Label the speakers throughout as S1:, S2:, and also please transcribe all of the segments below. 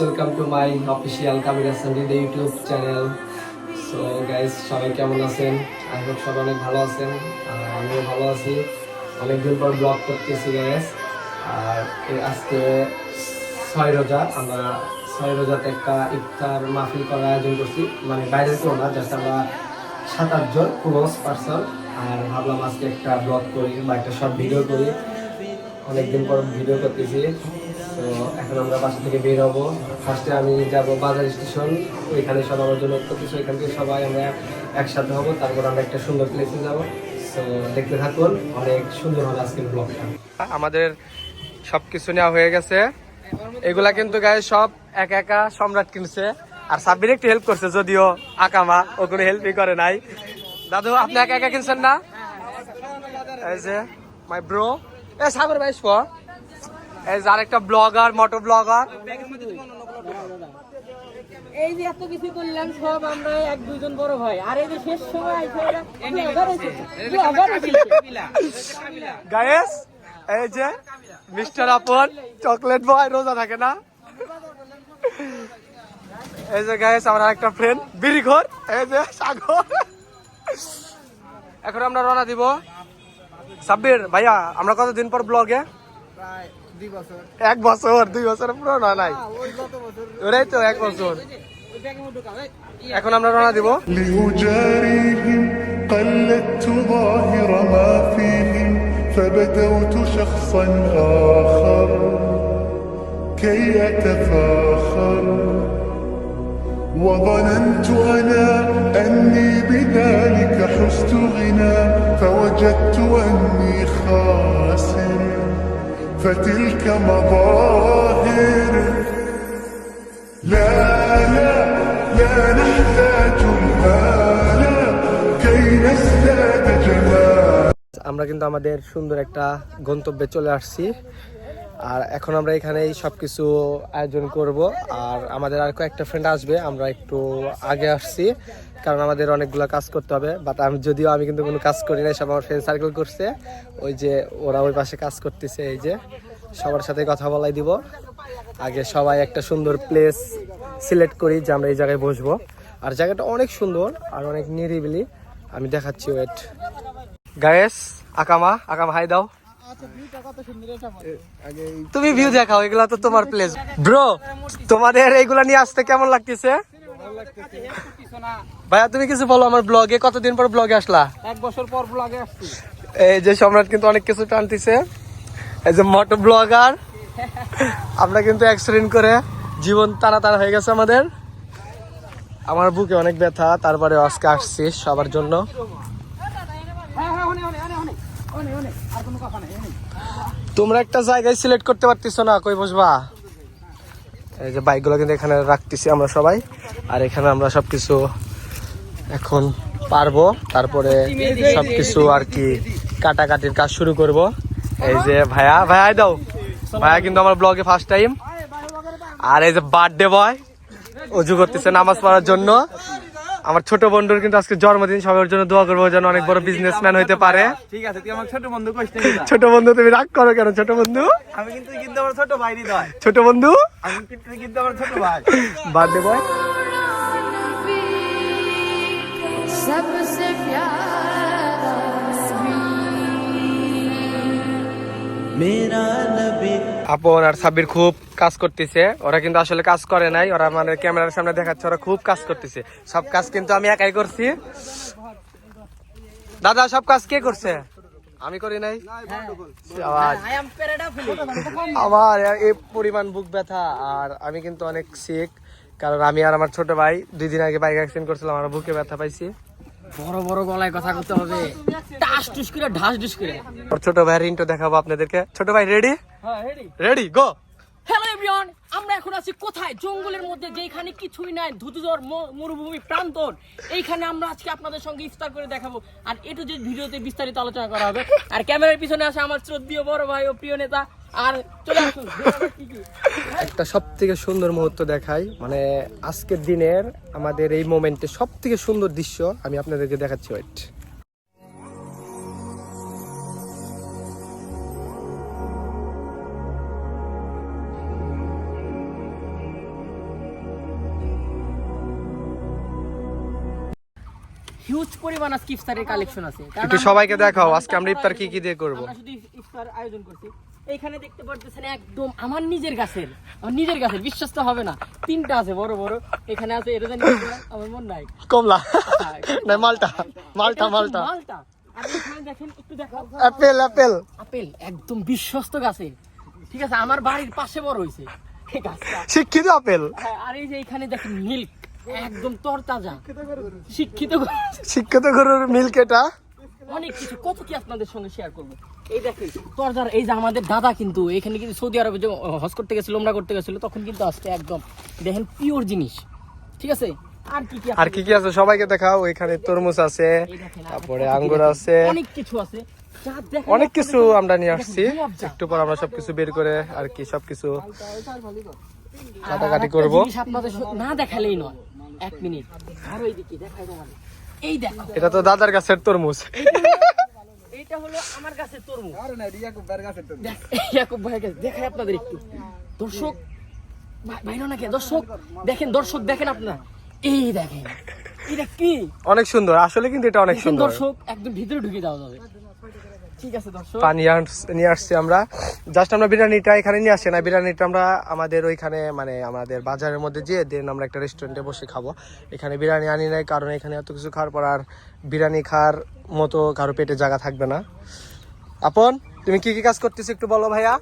S1: Welcome to my official Kamir Hasan YouTube channel so guys সবাই কেমন আছেন? I hope সবাই অনেক ভালো আছেন। আর আমিও ভালো আছি। অনেকদিন পর ব্লগ করতেছি গাইস আর আজকে ছয় রোজা, আমরা ছয় রোজাতে একটা ইফতার মাহফিল করার আয়োজন করছি। মানে বাইরের কেউ না জাস্ট আমরা সাত আটজন ক্লোজ পার্সন আর ভাবলাম আজকে একটা ব্লগ করি বা একটা শর্ট ভিডিও করি। অনেকদিন পর ভিডিও করতেছি। তো এখন আমরা বাসা থেকে বের হব। ফার্স্টে আমি যাব বাজার স্টেশন। ওইখানে সব আমার জন্য করতেছি ওইখান থেকে সবাই আমরা একসাথে হব। তারপর আমরা একটা সুন্দর প্লেসে যাব। তো দেখতে থাকুন, অনেক সুন্দর হবে আজকের ব্লগটা আমাদের সব কিছু নেওয়া হয়ে গেছে। এগুলা কিন্তু গায়ে সব একা একা সম্রাট কিনছে। আর সাব্বির একটু হেল্প করছে, যদিও আকামা ও কোনো হেল্পই করে নাই। দাদু, আপনি একা একা কিনছেন না? এই যে মাই ব্রো এ, সাগর ভাই শো এই যে আরেকটা ব্লগার মোটো ব্লগার
S2: এই যে এত কিছু করলাম সব আমরা এক দুজন বড় ভাই। আর এই যে শেষ সময়।
S1: গায়েস এই যে মিস্টার আপন চকলেট বয় রোজা থাকে না? এই যে গায়েস আমার একটা ফ্রেন্ড বিড়িঘর এই যে সাগর। এখন আমরা রওনা দিব। সাব্বির ভাইয়া আমরা কতদিন পর ব্লগে এক বছর দুই বছর পুরো না নাই ওরাই তো এক বছর এখন আমরা রওনা দিব
S3: لأجاريهم قلدت ظاهر ما فيهم فبدوت شخصا آخر كي أتفاخر وظننت أنا أني بذلك حزت غنى فوجدت أني خاسر فتلك مظاهر لا لا لا نحتاج المال كي نزداد جمال
S1: আমরা কিন্তু আমাদের সুন্দর একটা গন্তব্যে চলে আসছি আর এখন আমরা এখানেই সব কিছু আয়োজন করব আর আমাদের আর কয়েকটা ফ্রেন্ড আসবে আমরা একটু আগে আসছি কারণ আমাদের অনেকগুলো কাজ করতে হবে বাট আমি যদিও আমি কিন্তু কোনো কাজ করি না সব আমার ফ্রেন্ড সার্কেল করছে। ওই যে ওরা ওই পাশে কাজ করতেছে, এই যে সবার সাথে কথা বলাই দিব। আগে সবাই একটা সুন্দর প্লেস সিলেক্ট করি, যে আমরা এই জায়গায় বসবো। আর জায়গাটা অনেক সুন্দর আর অনেক নিরিবিলি। আমি দেখাচ্ছি ওয়েট গায়েস আকামা আকামা হাই দাও। তুমি ভিউ দেখাও, এগুলা তো তোমার প্লেস ব্রো তোমাদের এইগুলা নিয়ে আসতে কেমন লাগতেছে। ভাইয়া তুমি কিছু বলো আমার ব্লগে কতদিন পর ব্লগে আসলা?
S2: এক বছর পর ব্লগে আসছি।
S1: এই যে সম্রাট কিন্তু অনেক কিছু টানতেছে। এই যে মোটো ব্লগার আমরা কিন্তু অ্যাক্সিডেন্ট করে জীবন টানা টানা হয়ে গেছে আমাদের। আমার বুকে অনেক ব্যথা তারপরে আজকে আসছি সবার জন্য।
S2: হ্যাঁ হ্যাঁ
S1: তোমরা একটা জায়গায় সিলেক্ট করতে পারতেছো না কই বসবা? এই যে বাইকগুলো কিন্তু এখানে রাখতেছি আমরা সবাই। আর এখানে আমরা সবকিছু এখন পারব তারপরে সবকিছু আর কি কাটাকাটির কাজ শুরু করব। এই যে ভাইয়া ভাইয়া দাও। ভাইয়া কিন্তু আমার ব্লগে ফার্স্ট টাইম আর এই যে বার্থডে বয় অজু করতেছে নামাজ পড়ার জন্য। আমার ছোট বন্ধুর কিন্তু আজকে জন্মদিন সবার জন্য দোয়া করব যেন অনেক বড় বিজনেসম্যান হইতে পারে।
S4: ঠিক আছে তুই আমার ছোট বন্ধু না
S1: ছোট বন্ধু তুমি রাগ করো কেন ছোট বন্ধু?
S4: আমি কিন্তু কিন্তু আমার ছোট ভাই
S1: ছোট বন্ধু?
S4: আমি কিন্তু কিন্তু আমার ছোট ভাই।
S1: বার্থডে বয়
S5: सबसे प्यारा
S4: মেরা নবী
S1: আপন আর সাব্বির খুব কাজ করতেছে ওরা কিন্তু আসলে কাজ করে নাই ওরা মানে ক্যামেরার সামনে দেখাচ্ছে ওরা খুব কাজ করতেছে সব কাজ কিন্তু আমি একাই করছি দাদা সব কাজ কে করছে আমি করি নাই আওয়াজ।
S2: আই এম প্যারাডা ফুলি
S1: আমার এই পরিমাণ বুক ব্যথা আর আমি কিন্তু অনেক সিক কারণ আমি আর আমার ছোট ভাই দুই দিন আগে বাইক অ্যাক্সিডেন্ট করছিলাম আমার বুকে ব্যথা পাইছি
S2: বড় বড় গলায় কথা করতে হবে। টাস টুস করে ঢাস ঢুস করে।
S1: ছোট ভাইয়ের ইন্টো দেখাবো আপনাদেরকে। ছোট ভাই রেডি
S2: হ্যাঁ ready
S1: ready go
S2: hello everyone আমরা এখন আছি কোথায়? জঙ্গলের মধ্যে যেখানে কিছুই নাই ম- মরুভূমি, প্রান্তর। এইখানে আমরা আজকে আপনাদের সঙ্গে ইফতার করে দেখাবো। আর এটু যে ভিডিওতে বিস্তারিত আলোচনা করা হবে। আর ক্যামেরার পিছনে আছে আমার শ্রদ্ধীয় বড় ভাই ও প্রিয় নেতা। আর চলে আসুন।
S1: একটা সব থেকে সুন্দর মুহূর্ত দেখাই। মানে আজকের দিনের আমাদের এই মোমেন্টে সব থেকে সুন্দর দৃশ্য আমি আপনাদেরকে দেখাচ্ছি ওয়েট
S2: হিউজ পরিমাণ আজকে ইফতারের কালেকশন আছে।
S1: একটু সবাইকে দেখাও আজকে আমরা
S2: ইফতার
S1: কি কি দিয়ে করব?
S2: আমরা শুধু ইফতার আয়োজন করছি। এইখানে দেখতে পারতেছেন একদম আমার নিজের গাছের আমার নিজের গাছের বিশ্বাস তো হবে না। তিনটা আছে বড় বড়। এখানে আছে এটা জানি আমার মন নাই।
S1: কমলা। না মালটা মালটা মালটা।
S2: মালটা। আর এখানে দেখেন একটু দেখাও।
S1: Apple Apple.
S2: আপেল একদম বিশ্বস্ত গাছে। ঠিক আছে আমার বাড়ির পাশে বড় হয়েছে
S1: শিক্ষিত আপেল।
S2: হ্যাঁ, আর এই যে এখানে দেখেন মিল্ক একদম তরতাজা। শিক্ষিত
S1: শিক্ষিত গরুর মিল্ক এটা?
S2: অনেক কিছু কত কি আপনাদের সঙ্গে শেয়ার করব? এই দেখেন তরজার এই যে আমাদের দাদা কিন্তু এখানে কিন্তু সৌদি আরবে যে হজ করতে গেছিল ওমরা করতে গেছিল তখন কিন্তু আসছে একদম দেখেন পিওর জিনিস। ঠিক আছে? আর কি কি
S1: আর কি কি আছে? সবাইকে দেখাও এখানে তরমুজ আছে তারপরে আঙ্গুর আছে।
S2: অনেক কিছু আছে।
S1: অনেক কিছু আমরা নিয়ে আসছি। একটু পর আমরা সবকিছু বের করে আর কি সবকিছু কাটাকাটি করব।
S2: আপনাদের না দেখালেই নয়। এক মিনিট। আর ওইদিকে দেখাই তোমার। এই দেখো।
S1: এটা তো দাদার গাছের তরমুজ।
S2: এইটা হলো আমার কাছে তরমুজ। দেখ, ইয়াকুব ভাইয়ের কাছে দেখাই আপনাদের একটু। দর্শক ভাই- ভাই নাকি? দর্শক দেখেন দর্শক দেখেন আপনারা। এই দেখেন। এটা কি?
S1: অনেক সুন্দর আসলে কিন্তু এটা অনেক সুন্দর।
S2: দর্শক একদম ভিতরে ঢুকে যাওয়া যাবে। ঠিক আছে দর্শক।
S1: পানি নিয়ে আসছি আমরা। জাস্ট আমরা বিরিয়ানিটা এখানে নিয়ে আসছি না বিরিয়ানিটা আমরা আমাদের ওইখানে মানে আমাদের বাজারের মধ্যে যেয়ে দেন আমরা একটা রেস্টুরেন্টে বসে খাব। এখানে বিরিয়ানি আনি নাই কারণ এখানে এত কিছু খাওয়ার পর আর বিরিয়ানি খাওয়ার মতো কারও পেটে জায়গা থাকবে না। আপন তুমি কি কি কাজ করতেছো একটু বলো ভাইয়া।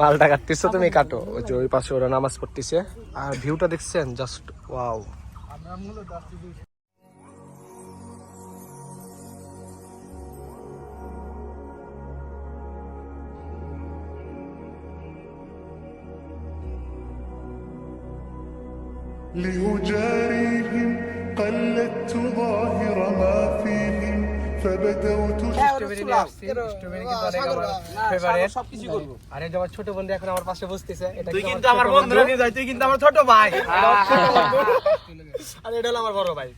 S1: মালটা কাটতেছো তুমি কাটো। ওই যে ওই পাশে ওরা নামাজ পড়তেছে। আর ভিউটা দেখছেন? জাস্ট ওয়াও
S3: لأجاريهم قلدت ظاهر ما فيهم فبدوت
S1: স্ট্রবেরি নিয়ে আসছি স্ট্রবেরি কিন্তু অনেক আমার ফেভারিট
S4: সবকিছু করবো
S1: আর এই যে আমার ছোট বন্ধু এখন আমার পাশে বসতেছে এটা
S4: তুই
S1: কিন্তু
S4: কিন্তু আমার বন্ধুরা নিয়ে যাই তুই কিন্তু আমার ছোট ভাই
S1: আর এটা হলো আমার বড় ভাই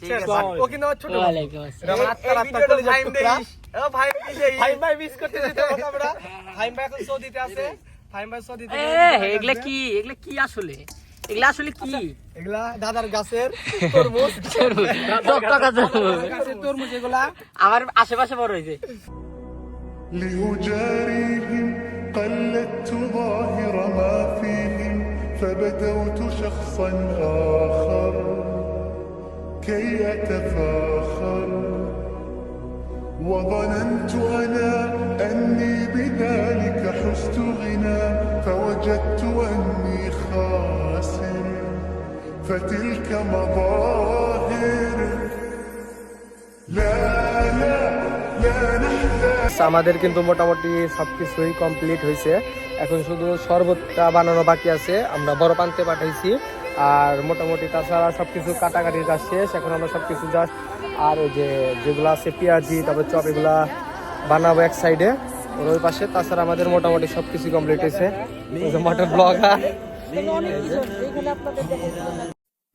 S4: ঠিক আছে।
S1: ও কিন্তু আমার ছোট ভাই
S2: ওয়ালাইকুম আসসালাম।
S1: এটা আমার আত্মার
S4: এই
S1: আত্মা
S4: ভিডিওটা
S1: কলিজার
S4: ভাইম
S1: টুকরা।
S4: দেইস। ও ভাইম দিছে এই।
S1: ফাহিম ভাই মিস করতেছি তোমাকে আমরা ফাহিম ভাই এখন সৌদিতে আছে ফাহিম ভাই সৌদিতে
S2: এ, এগুলা কি এগুলা কি আসলে এগুলা আসলে কি
S1: এগুলা দাদার গাছের তরমুজ
S2: টকটকা তরমুজ।
S1: গাছের তরমুজ এগুলা
S2: আমার আশেপাশে বড় হয়েছে
S3: لأجاريهم قلدت ظاهر ما فيهم فبدوت شخصا آخر كي أتفاخر وظننت أنا أني بذلك حزت غنى فوجدت أني خاسر فتلك مظاهر لا لا لا نحتاج
S1: আমাদের কিন্তু মোটামুটি সবকিছুই কমপ্লিট হয়েছে এখন শুধু শরবতটা বানানো বাকি আছে আমরা বড় পান্তে পাঠাইছি আর মোটামুটি তাছাড়া সবকিছু কাটাকাটির কাজ শেষ এখন আমরা সবকিছু জাস্ট আর ওই যে যেগুলো আছে পেঁয়াজি তারপর চপ এগুলা বানাবো এক সাইডে ওর ওই পাশে তাছাড়া আমাদের মোটামুটি সবকিছু কমপ্লিট হয়েছে মোটর ব্লগার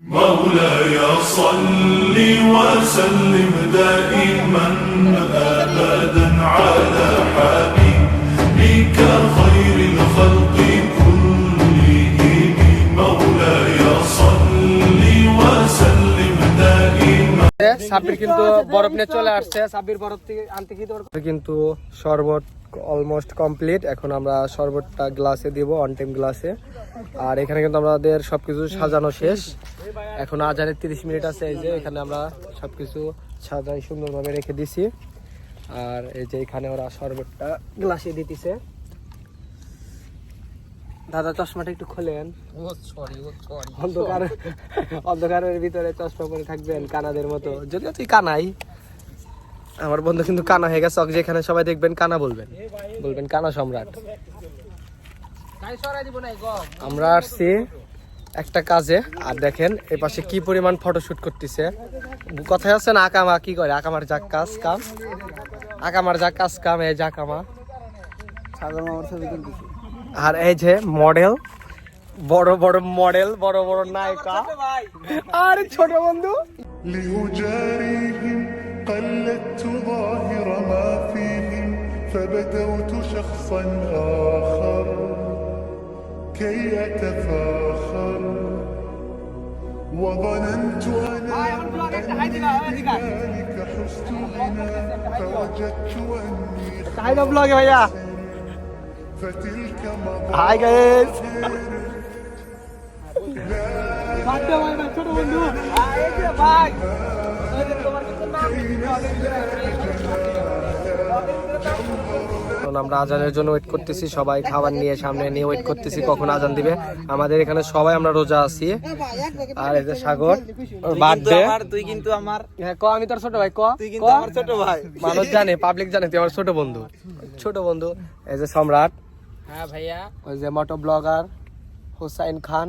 S3: مولاي صل وسلم دائما ابدا على حبيبك خير الخلق كلهم مولاي صل وسلم دائما
S1: সাব্বির কিন্তু বরফ নিয়ে চলে আসছে সাব্বির বরফ থেকে আনতে কি কিন্তু শরবত অলমোস্ট কমপ্লিট এখন আমরা শরবতটা গ্লাসে দিব অন টাইম গ্লাসে আর এখানে কিন্তু আমাদের সব কিছু সাজানো শেষ। এখন আজানের তিরিশ মিনিট আছে এই যে এখানে আমরা সবকিছু সাজাই সুন্দরভাবে রেখে দিছি। আর এই যে এখানে ওরা শরবতটা গ্লাসে দিতেছে। দাদা চশমাটা একটু খোলেন। অন্ধকার অন্ধকারের ভিতরে চশমা পরে থাকবেন কানাদের মতো। যদিও তুই কানাই। আমার বন্ধু কিন্তু কানা হয়ে গেছে যেখানে সবাই দেখবেন কানা বলবেন। বলবেন কানা সম্রাট। আমরা আসছি একটা কাজে আর দেখেন এই পাশে কি পরিমাণ ফটো ফটোশুট করতেছে। কথায় আছে না আকামা কি করে? আকামার যাক কাজ কাম। আকামার যাক কাজ কাম এই জাকামা আর এই যে মডেল বড় বড় মডেল বড় বড় নায়িকা। আর ছোট বন্ধু।
S3: بدوت شخصا آخر كي أتفاخر وظننت أنا أنني ذلك حست غنى فوجدت أني
S4: تعالى بلاغ يا
S3: فتلك
S4: مظاهر
S1: لا আমরা আজানের জন্য ওয়েট করতেছি সবাই খাবার নিয়ে সামনে নিয়ে ওয়েট করতেছি কখন আজান দিবে। আমাদের এখানে সবাই আমরা রোজা আছি। আর এই যে সাগর বার্থডে
S4: তুই কিন্তু আমার।
S1: হ্যাঁ ক আমি তোর ছোট ভাই ক
S4: তুই কিন্তু আমার ছোট ভাই।
S1: মানুষ জানে পাবলিক জানে তুই আমার ছোট বন্ধু। ছোট বন্ধু এই যে সম্রাট
S2: হ্যাঁ ভাইয়া।
S1: ওই যে মোটো ব্লগার হুসাইন খান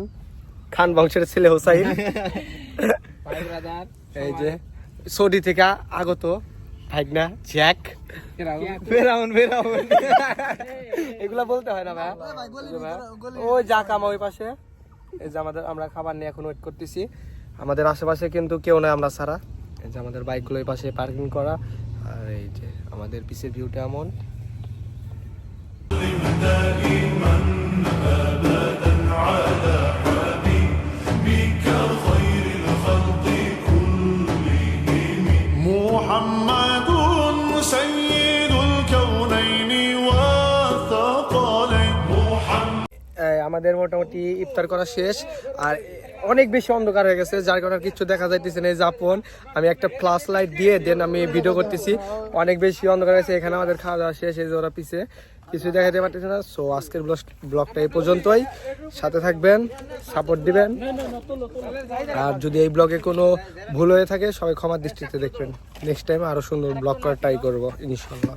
S1: খান বংশের ছেলে হুসাইন।
S2: ভাই ব্রাদার
S1: এই যে সৌদি থেকে আগত। ভাইগনা জ্যাক।
S4: ফেরাউন ফেরাউন।
S1: এগুলা বলতে হয় না, ভাই। ওই যা কামা ওই পাশে। এই যে আমাদের, আমরা খাবার নিয়ে এখন ওয়েট করতেছি। আমাদের আশেপাশে কিন্তু কেউ নাই আমরা ছাড়া। এই যে আমাদের বাইকগুলো এই পাশে পার্কিং করা। আর এই যে আমাদের পিছের ভিউটা এমন। আমাদের মোটামুটি ইফতার করা শেষ। আর অনেক বেশি অন্ধকার হয়ে গেছে, যার কারণে কিছু দেখা যাইতেছে না। এই জাপন আমি একটা ফ্লাশ লাইট দিয়ে দেন আমি ভিডিও করতেছি। অনেক বেশি অন্ধকার হয়েছে, এখানে আমাদের খাওয়া দাওয়া শেষ, এই যে ওরা পিছে। কিছু দেখাতে পারতেছে না। সো আজকের ব্লগটা এই পর্যন্তই। সাথে থাকবেন সাপোর্ট দিবেন। আর যদি এই ব্লগে কোনো ভুল হয়ে থাকে, সবাই ক্ষমার দৃষ্টিতে দেখবেন। নেক্সট টাইম আরও সুন্দর ব্লগ করার ট্রাই করব, ইনশাল্লাহ।